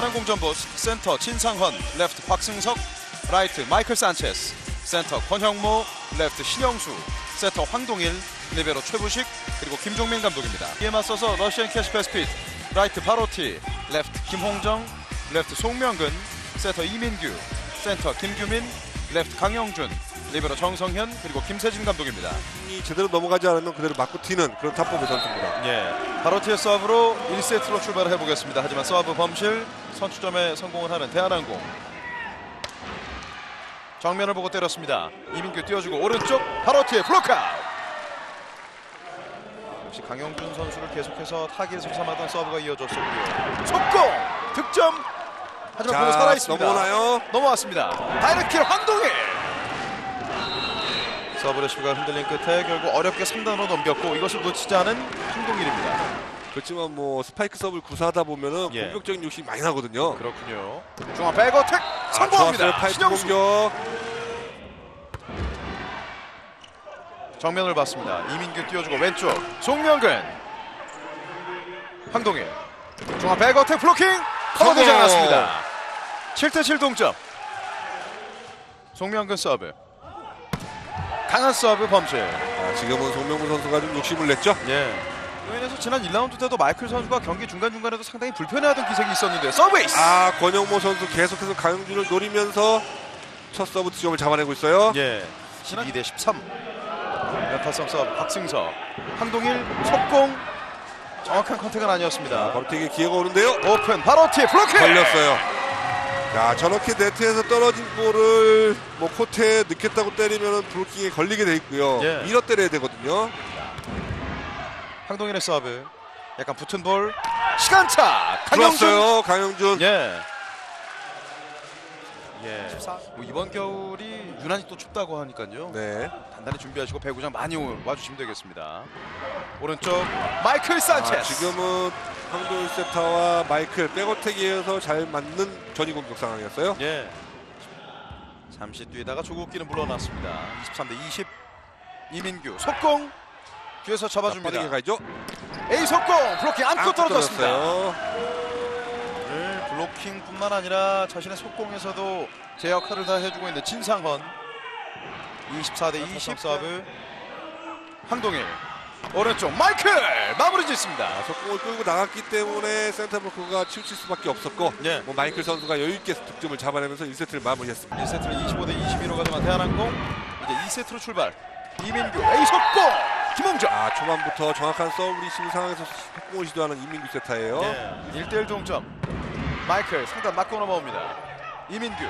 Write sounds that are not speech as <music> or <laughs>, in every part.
대한항공 전보스 센터 진상헌 레프트 박승석 라이트 마이클 산체스 센터 권형모 레프트 신영수 세터 황동일 리베로 최부식 그리고 김종민 감독입니다. 이에 맞서서 러시안 캐시 패스핏 라이트 바로티 레프트 김홍정 레프트 송명근 세터 이민규 센터 김규민 레프트 강영준 리베로 정성현 그리고 김세진 감독입니다. 이 제대로 넘어가지 않으면 그대로 맞고 튀는 그런 탑법의 선수입니다. 예, 바로 티의 서브로 1세트로 출발을 해보겠습니다. 하지만 서브 범실 선취점에 성공을 하는 대한항공. 정면을 보고 때렸습니다. 이민규 띄워주고 오른쪽 바로 티의 블록아웃. 역시 강영준 선수를 계속해서 타깃을 삼았던 서브가 이어졌었고요. 속공 득점. 하지만 공은 살아 있습니다. 넘어오나요? 넘어왔습니다. 다이렉트 황동일. 서브 레시브가 흔들린 끝에 결국 어렵게 3단으로 넘겼고 이것을 놓치지 않은 황동일입니다. 그렇지만 뭐 스파이크 서브를 구사하다 보면은 예. 공격적인 욕심이 많이 나거든요. 그렇군요. 중앙 백어택 아, 성공합니다. 파이프 신영수 공격. 정면을 봤습니다. 이민규 띄워주고 왼쪽 송명근 황동일 중앙 백어 택 블로킹 커버되지. 않았습니다. 7대7 동점. 송명근 서브 강한 서브 범실. 아, 지금은 송명문 선수가 좀 욕심을 냈죠. 예. 인해서 지난 1라운드 때도 마이클 선수가 경기 중간중간에도 상당히 불편해하던 기색이 있었는데 서브에이스. 아 권영모 선수 계속해서 강영준을 노리면서 첫 서브 득점을 잡아내고 있어요. 예. 12 대 13. 연타성 서브 박승석. 황동일 속공. 정확한 컨택은 아니었습니다. 바로 되게 기회가 오는데요. 오픈 바로 티 블로킹. 걸렸어요. 야 저렇게 네트에서 떨어진 볼을 뭐 코트에 넣겠다고 때리면 브로킹에 걸리게 돼 있고요. 예. 밀어 때려야 되거든요. 황동일의 서브. 약간 붙은 볼. 시간차. 강영준. 들어왔어요 강영준. 예. 예. 뭐 이번 겨울이 유난히 또 춥다고 하니까요. 네. 단단히 준비하시고 배구장 많이 오- 와주시면 되겠습니다. 오른쪽 마이클 아, 산체스. 지금은 황도일 세타와 마이클 백어택이어서 잘 맞는 전위 공격 상황이었어요. 예. 잠시 뛰다가 조국기는 물러났습니다. 23대 20. 이민규 속공 뒤에서 빠르게 잡아줍니다. 가죠. A 속공 블로킹 안고 떨어졌습니다. 떨어졌어요. 블로킹뿐만 아니라 자신의 속공에서도 제 역할을 다 해주고 있는 진상헌. 24 대 20 서브 황동일. 오른쪽 마이클! 마무리 짓습니다. 아, 속공을 끌고 나갔기 때문에 센터버크가 치우칠 수밖에 없었고 예. 뭐 마이클 선수가 여유 있게 득점을 잡아내면서 1세트를 마무리했습니다. 1세트를 25 대 21로 가져간 대한항공. 이제 2세트로 출발. 이민규 A 속공 김홍정 아 초반부터 정확한 서브 리시브 상황에서 속공을 시도하는 이민규 세타예요. 예, 1대1 동점 마이클 상단 맞고 넘어옵니다 이민규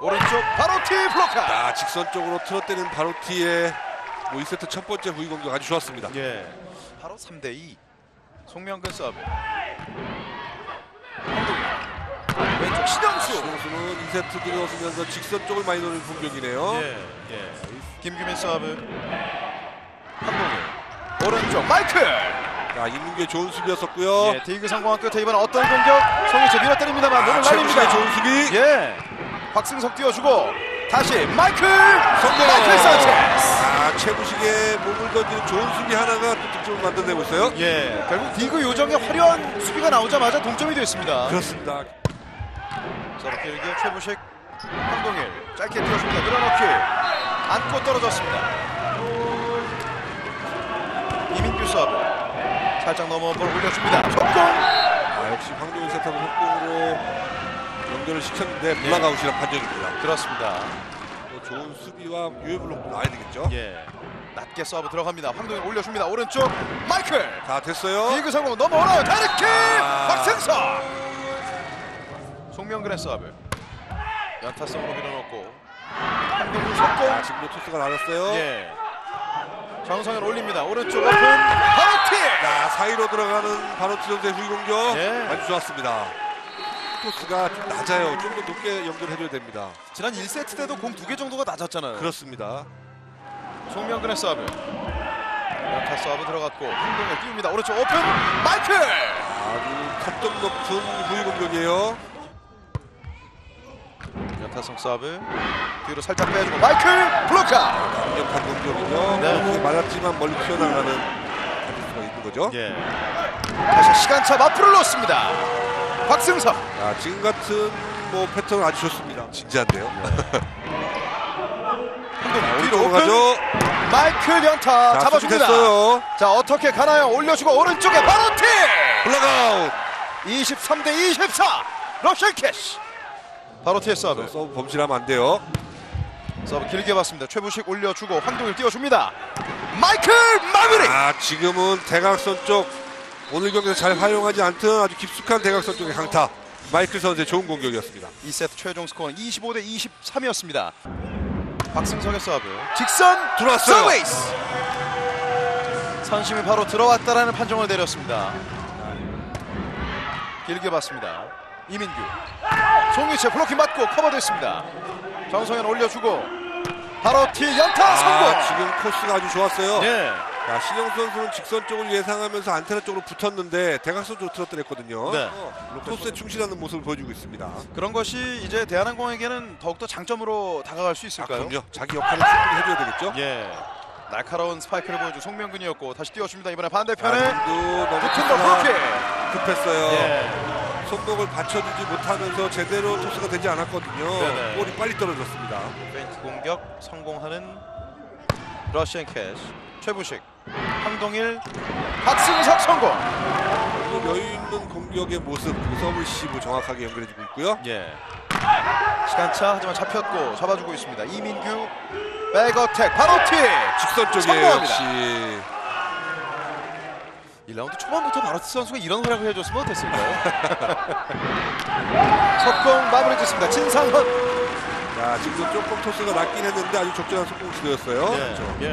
오른쪽 바로티 블로카 아 직선 쪽으로 틀어때리는 바로티의 뭐 2세트 첫 번째 후위 공격 아주 좋았습니다. 예. 바로 3대 2. 송명근 서브. 왼쪽 신영수. 신영수는 2세트 들어서면서 직선 쪽을 많이 노리는 공격이네요. 예. 예. 김규민 서브. 황동일. 오른쪽 마이클. 자 이민규의 좋은 수비였었고요. 예. 디그 성공한 끝에 이번 어떤 공격? 송희채 밀어 때립니다만 몸을 아, 날립니다. 좋은 수비. 예. 박승석 띄워주고 다시 마이클. 성공! 마이클 산체스. 아 최부식의 몸을 던지는 좋은 수비 하나가 또 득점을 만들어내고 있어요. 예. 결국 디그 요정의 화려한 수비가 나오자마자 동점이 됐습니다. 그렇습니다. 서브 길게 최부식 황동일 짧게 뛰어줍니다 밀어넣기 안고 떨어졌습니다 이민규 서브 살짝 넘어온 볼 올려줍니다 속공 아, 역시 황동일 세타는 속공으로 연결을 시켰는데 블락아웃이란 판정입니다. 그렇습니다 또 좋은 수비와 유효 블록도 나와야 되겠죠. 예 낮게 서브 들어갑니다 황동일 올려줍니다 오른쪽 마이클 다 됐어요. 디그 성공 넘어오나요 다르키 아. 박승석 송명근의 서브 연타성으로 밀어넣고 황동일 속공 아, 지금도 토스가 나왔어요. 예. 정성현 올립니다. 오른쪽 오픈 바로티. 자, 사이로 들어가는 바로티 선수의 후위 공격 예. 아주 좋았습니다. 토스가 좀 낮아요. 좀 더 높게 연결해줘야 됩니다. 지난 1세트 때도 공 두 개 정도가 낮았잖아요. 그렇습니다. 송명근의 서브. 연타 서브 들어갔고 흥동현 띄웁니다. 오른쪽 오픈 마이클. 아주 탑점 높은 후위 공격이에요. 연타성 서브 뒤로 살짝 빼주고 마이클 블로카. 강력한 공격이죠. 네. 그렇게 맞았지만 멀리 튀어나가는 있는 거죠. 예. 다시 시간차 맞불을 놓습니다. 박승석 야, 지금 같은 뭐 패턴 아주 좋습니다. 진지한데요. <laughs> 한동희 뒤로 가죠. 마이클 연타 자, 잡아줍니다 됐어요. 자 어떻게 가나요 올려주고 오른쪽에 바로 티 블락아웃. 23 대 24 러시안 캐시 바로 티의 서브 서브 범실하면 안 돼요. 서브 길게 봤습니다 최부식 올려주고 황동일 띄워줍니다 마이클 마무리! 아, 지금은 대각선 쪽 오늘 경기에서 잘 활용하지 않던 아주 깊숙한 대각선 쪽의 강타. 마이클 선수의 좋은 공격이었습니다. 2세트 최종 스코어는 25 대 23이었습니다. 박승석의 서브. 직선 들어왔어요. 서브에이스. 선심이 바로 들어왔다라는 판정을 내렸습니다. 길게 봤습니다. 이민규. 송이채 블로킹 맞고 커버됐습니다. 정성현 올려주고 바로 티 연타 성공 아, 지금 코스가 아주 좋았어요. 예. 자, 신영 선수는 직선 쪽을 예상하면서 안테나 쪽으로 붙었는데 대각선 쪽으로 틀어뜨렸거든요. 네. 코스에 충실하는 모습을 보여주고 있습니다. 그런 것이 이제 대한항공에게는 더욱더 장점으로 다가갈 수 아, 있을까요? 그럼요. 자기 역할을 충분히 해줘야 되겠죠. 예. 날카로운 스파이크를 보여준 송명근이었고 다시 띄워줍니다. 이번에 반대편에 아, 붙은 거 그렇게. 급했어요. 예. 손목을 받쳐주지 못하면서 제대로 토스가 되지 않았거든요. 네네. 볼이 빨리 떨어졌습니다. 페인트 공격 성공하는 러시안 캐시 최부식 황동일 박승석 성공. 그 여유 있는 공격의 모습, 그 서브 시브 정확하게 연결해주고 있고요. 예. 시간차 하지만 잡혔고 잡아주고 있습니다. 이민규 백어택 바로 티. 직선 쪽에. 역시 1라운드 초반부터 바로티 선수가 이런 활약을 해줬으면 어땠을까요? <laughs> 석공 마무리 짓습니다. 진상헌. 자, 지금 조금 토스가 낮긴 했는데 아주 적절한 속공 시도였어요. 그렇죠. 예.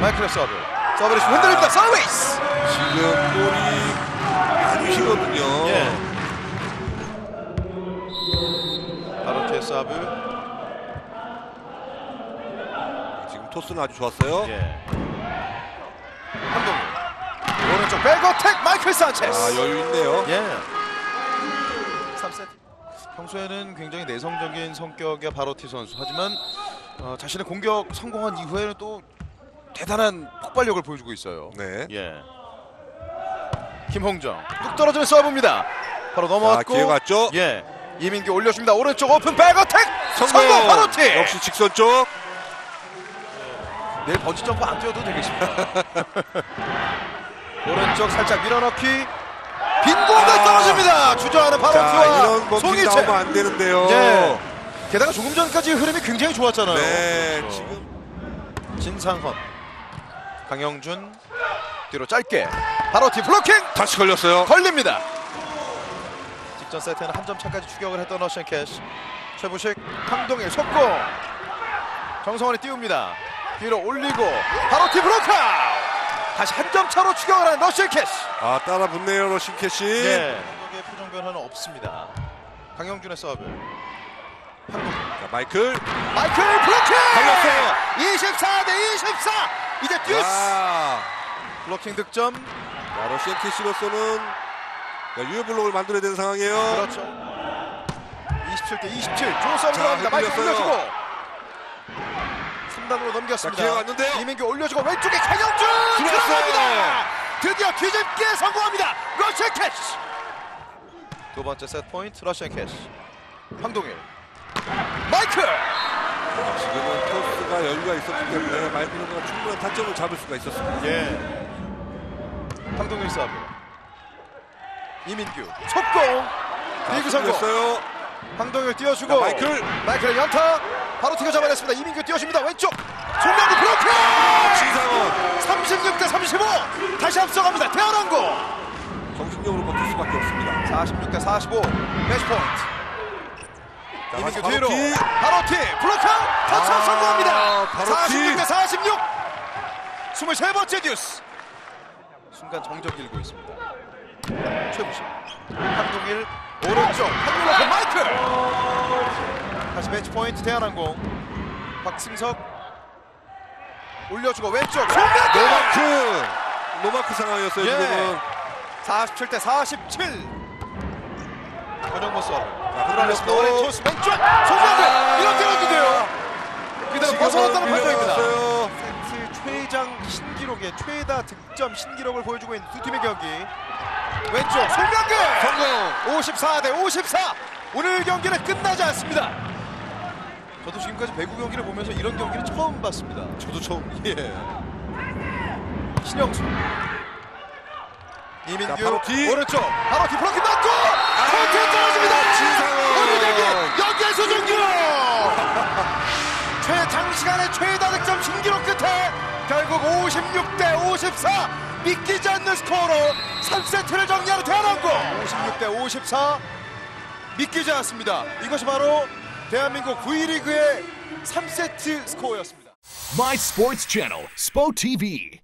마이클의 서브. 서브를 흔들립니다. 서비스. 지금 볼이 안 휘거든요. 예. 바로티의 서브. 지금 토스는 아주 좋았어요. 예. 한동희. 오른쪽 백어택 마이클 산체스. 아, 여유 있네요. 예. 3세트. 평소에는 굉장히 내성적인 성격의 바로티 선수. 하지만 어, 자신의 공격 성공한 이후에는 또 대단한 폭발력을 보여주고 있어요. 네. 예. 김홍정 뚝 떨어지는 서브입니다. 바로 자, 넘어왔고 기회 갔죠? 예. 이민규 올려줍니다. 오른쪽 오픈 백어택 성공! 성공 바로티. 역시 직선 쪽. 내일 번지 점프 안 뛰어도 되겠습니다. <laughs> 오른쪽 살짝 밀어넣기 빈 공격 아 떨어집니다. 주저하는 바로키와 송일채. 이런 안 되는데요. 네. 게다가 조금 전까지 흐름이 굉장히 좋았잖아요. 네, 그렇죠. 지금 진상헌, 강영준 뒤로 짧게 바로티 블로킹 다시 걸렸어요. 걸립니다. 직전 세트에는 한 점 차까지 추격을 했던 러시안 캐시. 최부식 황동일 속공 정성원이 띄웁니다. 뒤로 올리고 바로티 블로카 1점 차로 추격을 하는 러시아 캐시. 아 따라 붙네요 러시아 캐시. 네. 표정 변화는 없습니다. 강영준의 서브. 자, 마이클. 마이클 블로킹. 24 대 24. 이제 듀스. 아. 블로킹 득점. 자, 러시아 캐시로서는 유효 블록을 만들어야 되는 상황이에요. 그렇죠. 27대 27. 좋은 서브입니다. 마이클 올려주고. 3단으로 넘겼습니다. 기회 왔는데요. 이민규 올려주고 왼쪽에 강영준. 드디어 뒤집기에 성공합니다 러시안 캐시 두 번째 세트 포인트 러시안 캐시 황동일 마이클 지금은 토스가 여유가 있었기 때문에 마이클 선수가 충분한 타점을 잡을 수가 있었습니다. 예. 황동일 서브. 이민규 속공. 리그 성공. 황동일 띄워주고. 자, 마이클. 마이클의 연타. 바로 튀겨 잡아냈습니다. 이민규 띄워줍니다. 왼쪽. 송명구 블로킹. 신상원 36대 35. 다시 앞서갑니다. 대한항공. 정신력으로 버틸 수밖에 없습니다. 46대 45. 매치 포인트. 자, 이민규 뒤로. 키. 바로 티. 블로킹. 터치아웃 아, 성공합니다. 바로 46대 키. 46. 23번째 듀스. 순간 정적 길고 있습니다. 최부심. 한동일 오른쪽 한동일 앞에 마이클. 다시 매치 포인트 대한항공. 박승석 올려주고 왼쪽 노마크 노마크 상황이었어요. 예. 지금은 47대 47. 권영모 서브. 들어갔습니다. 오렌지 토스 왼쪽 송명규 아. 이런 때렸는데요. 그대로 벗어났다는. 판정입니다. 세트 최장 신기록의 최다 득점 신기록을 보여주고 있는 두 팀의 경기. 왼쪽 송병근 성공. 54대 54 오늘 경기는 끝나지 않습니다 저도 지금까지 배구 경기를 보면서 이런 경기는 처음 봤습니다. 저도 처음. 예. 신영수. 이민규. 자, 바로 뒤. 오른쪽. 바로 뒤 블로킹 맞고! 코트에 떨어집니다! 진상원. 오늘 경기 여기에서 종료 최장시간의 최다 득점 신기록 끝에 결국 56대 54 믿기지 않는 스코어로 3세트를 정리하는 대한항공! 56대 54 믿기지 않습니다. 이것이 바로 대한민국 V리그의 3세트 스코어였습니다 My Sports Channel, SPO TV.